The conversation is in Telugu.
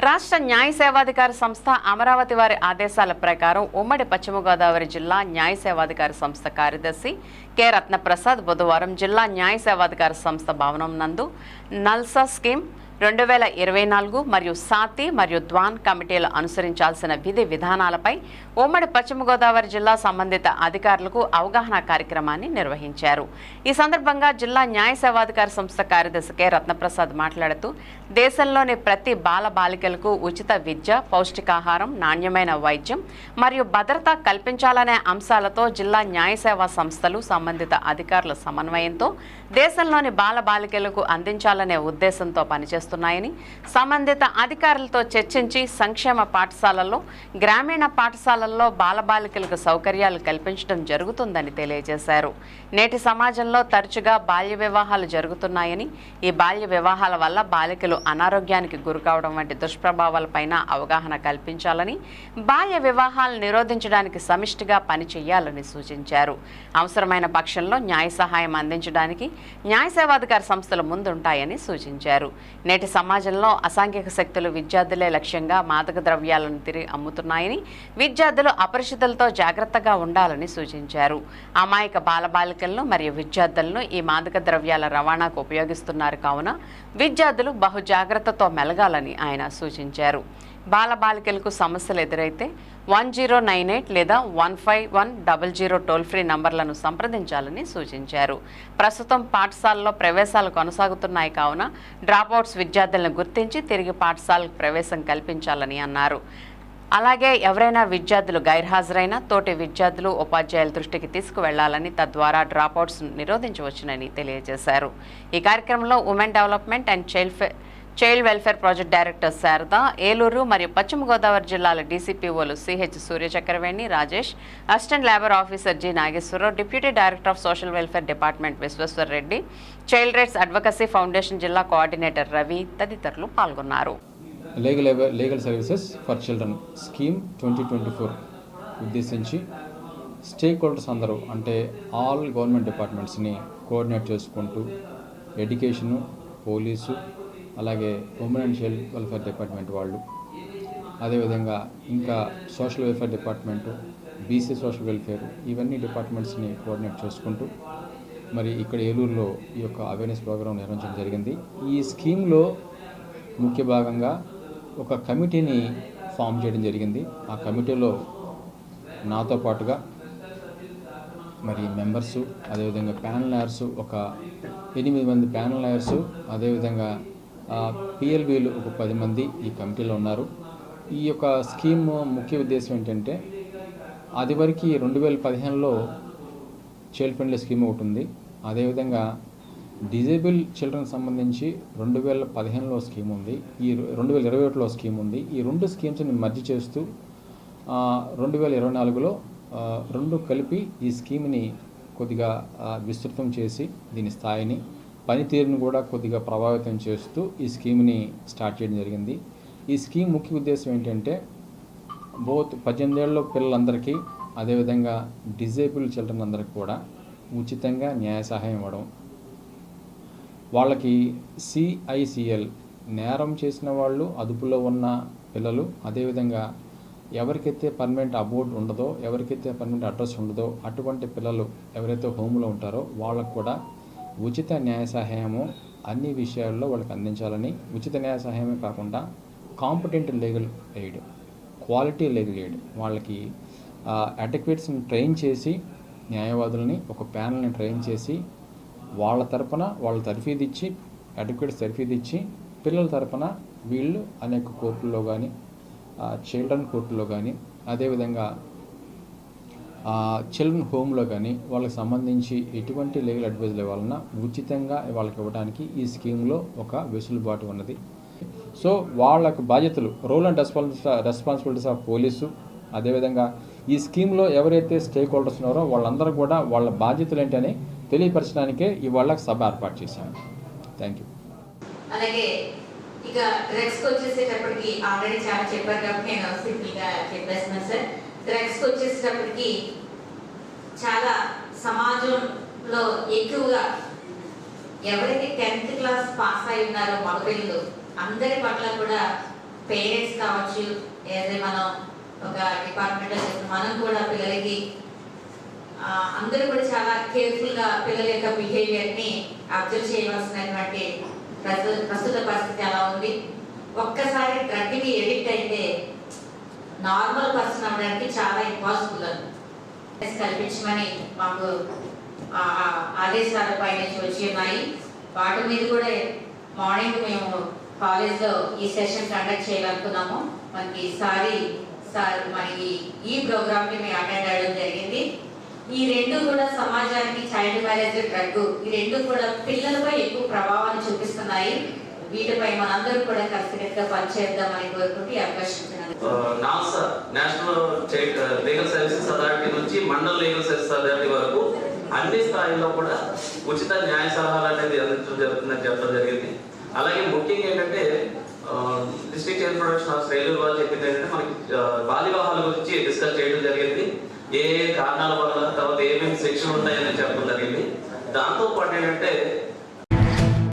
రాష్ట్ర న్యాయ సేవాధికార సంస్థ అమరావతి వారి ఆదేశాల ప్రకారం ఉమ్మడి పశ్చిమ గోదావరి జిల్లా న్యాయ సేవాధికార సంస్థ కార్యదర్శి కె. రత్నప్రసాద్ బుధవారం జిల్లా న్యాయ సేవాధికార సంస్థ భవనం నందు నల్సా స్కీమ్ రెండు వేల ఇరవై నాలుగు మరియు సాతి మరియు ద్వాన్ కమిటీలు అనుసరించాల్సిన విధి విధానాలపై ఉమ్మడి పశ్చిమ గోదావరి జిల్లా సంబంధిత అధికారులకు అవగాహన కార్యక్రమాన్ని నిర్వహించారు. ఈ సందర్భంగా జిల్లా న్యాయ సేవాధికార సంస్థ కార్యదర్శి కె రత్నప్రసాద్ మాట్లాడుతూ దేశంలోని ప్రతి బాల బాలికలకు ఉచిత విద్య పౌష్టికాహారం నాణ్యమైన వైద్యం మరియు భద్రత కల్పించాలనే అంశాలతో జిల్లా న్యాయ సేవా సంస్థలు సంబంధిత అధికారుల సమన్వయంతో దేశంలోని బాల బాలికలకు అందించాలనే ఉద్దేశంతో పనిచేస్తున్నాయని సంబంధిత అధికారులతో చర్చించి సంక్షేమ పాఠశాలల్లో గ్రామీణ పాఠశాలల్లో బాలబాలికలకు సౌకర్యాలు కల్పించడం జరుగుతుందని తెలియజేశారు. నేటి సమాజంలో తరచుగా బాల్య వివాహాలు జరుగుతున్నాయని ఈ బాల్య వివాహాల వల్ల బాలికలు అనారోగ్యానికి గురికావడం వంటి దుష్ప్రభావాలపైన అవగాహన కల్పించాలని బాల్య వివాహాలు నిరోధించడానికి సమిష్టిగా పనిచేయాలని సూచించారు. అవసరమైన పక్షంలో న్యాయ సహాయం అందించడానికి న్యాయ సేవాధికార సంస్థలు ముందుంటాయని సూచించారు. నేటి సమాజంలో అసాంఘిక శక్తులు విద్యార్థులే లక్ష్యంగా మాదక ద్రవ్యాలను తిరిగి అమ్ముతున్నాయని విద్యార్థులు అపరిచితులతో జాగ్రత్తగా ఉండాలని సూచించారు. అమాయక బాలబాలికలను మరియు విద్యార్థులను ఈ మాదక ద్రవ్యాల రవాణాకు ఉపయోగిస్తున్నారు కావున విద్యార్థులు బహు జాగ్రత్తతో మెలగాలని ఆయన సూచించారు. బాలబాలికలకు సమస్యలు ఎదురైతే వన్ జీరో నైన్ ఎయిట్ లేదా one five one double zero toll free నంబర్లను సంప్రదించాలని సూచించారు. ప్రస్తుతం పాఠశాలలో ప్రవేశాలు కొనసాగుతున్నాయి కావున డ్రాప్అవుట్స్ విద్యార్థులను గుర్తించి తిరిగి పాఠశాలకు ప్రవేశం కల్పించాలని అన్నారు. అలాగే ఎవరైనా విద్యార్థులు గైర్హాజరైనా తోటి విద్యార్థులు ఉపాధ్యాయుల దృష్టికి తీసుకువెళ్ళాలని తద్వారా డ్రాప్అవుట్స్ నిరోధించవచ్చునని తెలియజేశారు. ఈ కార్యక్రమంలో women development and child child welfare project director Sharada Eluru మరియు పశ్చిమ గోదావరి జిల్లాల డీసీపీఓలు CH Suryachakraveni Rajesh assistant labour officer G Nageswararao deputy director of social welfare department Visweswara Reddy child rights advocacy foundation జిల్లా కోఆర్డినేటర్ రవి తదితరులు పాల్గొన్నారు. Legal legal services for children scheme twenty twenty four ఉద్దేశించి స్టేక్ హోల్డర్స్ అందరూ అంటే ఆల్ గవర్నమెంట్ డిపార్ట్మెంట్స్ని కోఆర్డినేట్ చేసుకుంటూ ఎడ్యుకేషను పోలీసు అలాగే women and child welfare department వాళ్ళు. అదేవిధంగా ఇంకా social welfare department BC social welfare ఇవన్నీ డిపార్ట్మెంట్స్ని కోఆర్డినేట్ చేసుకుంటూ మరి ఇక్కడ ఏలూరులో ఈ యొక్క అవేర్నెస్ ప్రోగ్రాం నిర్వహించడం జరిగింది. ఈ స్కీమ్లో ముఖ్య భాగంగా ఒక కమిటీని ఫామ్ చేయడం జరిగింది. ఆ కమిటీలో నాతో పాటుగా మరి మెంబర్సు అదేవిధంగా ప్యానల్ లాయర్సు ఒక ఎనిమిది మంది ప్యానల్ లాయర్సు అదేవిధంగా పిఎల్బీలు ఒక పది మంది ఈ కమిటీలో ఉన్నారు. ఈ యొక్క స్కీమ్ ముఖ్య ఉద్దేశం ఏంటంటే అది వరకు రెండు వేల పదిహేనులో చైల్డ్ ఫ్రెండ్లీ స్కీమ్ ఒకటి ఉంది. అదేవిధంగా డిజేబుల్ చిల్డ్రన్ సంబంధించి రెండు వేల పదిహేనులో స్కీమ్ ఉంది. ఈ రెండు వేల ఇరవై ఒకటిలో స్కీమ్ ఉంది. ఈ రెండు స్కీమ్స్ని మర్జి చేస్తూ రెండు వేల ఇరవై నాలుగులో రెండు కలిపి ఈ స్కీమ్ని కొద్దిగా విస్తృతం చేసి దీని స్థాయిని పనితీరును కూడా కొద్దిగా ప్రభావితం చేస్తూ ఈ స్కీమ్ని స్టార్ట్ చేయడం జరిగింది. ఈ స్కీమ్ ముఖ్య ఉద్దేశం ఏంటంటే బోత్ పద్దెనిమిదేళ్ళలో పిల్లలందరికీ అదేవిధంగా డిజేబుల్ చిల్డ్రన్ అందరికీ కూడా ఉచితంగా న్యాయ సహాయం ఇవ్వడం. వాళ్ళకి సిఐసిఎల్ నేరం చేసిన వాళ్ళు అదుపులో ఉన్న పిల్లలు అదేవిధంగా ఎవరికైతే పర్మనెంట్ అబోర్డ్ ఉండదో ఎవరికైతే పర్మనెంట్ అడ్రస్ ఉండదో అటువంటి పిల్లలు ఎవరైతే హోమ్లో ఉంటారో వాళ్ళకు కూడా ఉచిత న్యాయ సహాయము అన్ని విషయాల్లో వాళ్ళకి అందించాలని ఉచిత న్యాయ సహాయమే కాకుండా competent legal aid quality legal aid వాళ్ళకి అడ్వకేట్స్ని ట్రైన్ చేసి న్యాయవాదులని ఒక ప్యానల్ని ట్రైన్ చేసి వాళ్ళ తరపున వాళ్ళ తర్ఫీదు ఇచ్చి అడ్వకేట్స్ తర్ఫీదు ఇచ్చి పిల్లల తరపున వీళ్ళు అనేక కోర్టుల్లో కానీ చిల్డ్రన్ కోర్టులో కానీ అదేవిధంగా చిల్డ్రన్ హోమ్లో కానీ వాళ్ళకి సంబంధించి ఎటువంటి లీగల్ అడ్వైజుల వలన ఉచితంగా వాళ్ళకి ఇవ్వడానికి ఈ స్కీమ్లో ఒక వెసులుబాటు ఉన్నది. సో వాళ్ళకు బాధ్యతలు role and response responsibilities of police అదేవిధంగా ఈ స్కీమ్లో ఎవరైతే స్టేక్ హోల్డర్స్ ఉన్నారో వాళ్ళందరూ కూడా వాళ్ళ బాధ్యతలు ఏంటని తెలియపరచడానికే ఇవాళ సభ ఏర్పాటు చేశాను. థ్యాంక్ యూ అలాగే ఇక డ్రగ్స్కి వచ్చేసేటప్పటికి ఆల్రెడీ చాలా చెప్పారు కాబట్టి నేను సింపుల్గా చెప్పేస్తున్నాను సార్. డ్రగ్స్కి వచ్చేసేటప్పటికి చాలా సమాజంలో ఎక్కువగా ఎవరైతే టెన్త్ క్లాస్ పాస్ అయి ఉన్నారో మగపిల్లలు అందరి పట్ల కూడా పేరెంట్స్ కావచ్చు ఏదైతే మనం ఒక డిపార్ట్మెంట్ మనం కూడా పిల్లలకి అందరూ కూడా చాలా కేర్ఫుల్గా పిల్లల యొక్క బిహేవియర్ని అబ్జర్వ్ చేయవలసినటువంటి ప్రస్తుత పరిస్థితి ఎలా ఉంది. ఒక్కసారి డ్రగ్కి ఎడిక్ట్ అయితే నార్మల్ పర్సన్ అవ్వడానికి చాలా ఇంపాసిబుల్ అని కల్పించమని మాకు ఆదేశాల పై నుంచి వచ్చి ఉన్నాయి. వాటి మీద కూడా మార్నింగ్ మేము కాలేజ్లో ఈ సెషన్ కండక్ట్ చేయాలనుకున్నాము. మనకి ఈసారి సార్ మనకి ఈ ప్రోగ్రామ్ని మేము అటెండ్ అవ్వడం జరిగింది. ఈ రెండు కూడా సమాజానికి చైల్డ్ మ్యారేజ్ డ్రగ్ ఈ రెండు కూడా పిల్లలపై ఎక్కువ ప్రభావాన్ని చూపిస్తున్నాయి. వీటిపై మనందరూ కూడా కలిసికట్టుగా పనిచేద్దామని కోరుకుంటూ ఈ అవకాశం ఇచ్చినందుకు NALSA national legal services authority నుంచి మండల లీగల్ సర్వీసెస్ అథారిటీ వరకు అన్ని స్థాయిల్లో కూడా ఉచిత న్యాయ సలహాలు అనేది అందించడం జరుగుతుందని చెప్పడం జరిగింది. అలాగే ముఖ్యంగా ఏంటంటే district child production of railway వాళ్ళు చెప్పింది ఏంటంటే మనకి ఆ, బాల్య గురించి డిస్కస్ చేయడం జరిగింది. ఏ ఏ కారణాల వల్ల తర్వాత ఏమేమి శిక్షలు ఉంటాయని చెప్పడం జరిగింది. దాంతో పాటు ఏంటంటే